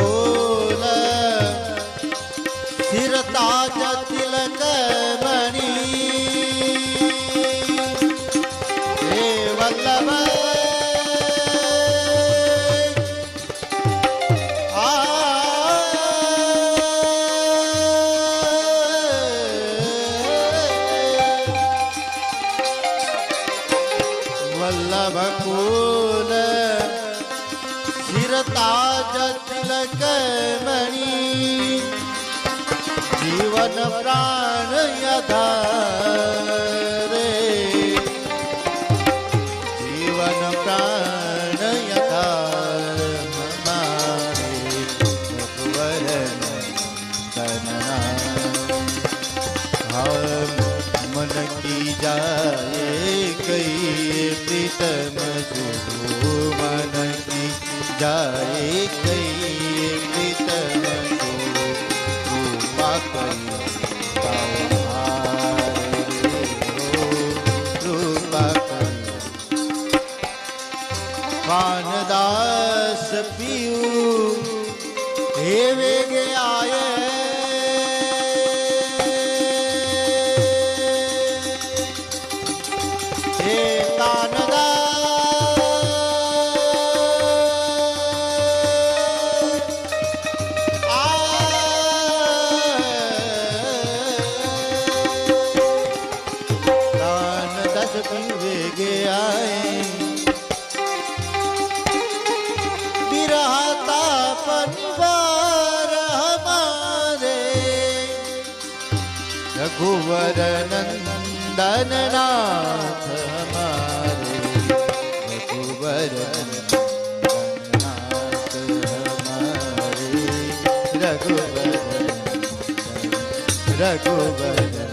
ஓல. சிறதாஜ திலக மணி ஏ வல்லவர் வல்லப கூல. चिरता जतिलक मणि। जीवन प्राण यदा रे जीवन प्राण यदा हमारे हम मन की जाए कई प्रीतम सुबह જાય કહીએ પિતર કૃપા કરી કાનદાસ પીયું હે વેગે આય कान दस पीवे गे आए। बिरहता परिवार हमारे। रघुवर नंदन नाथ हमारे। रघुवर रघुवर रघुवर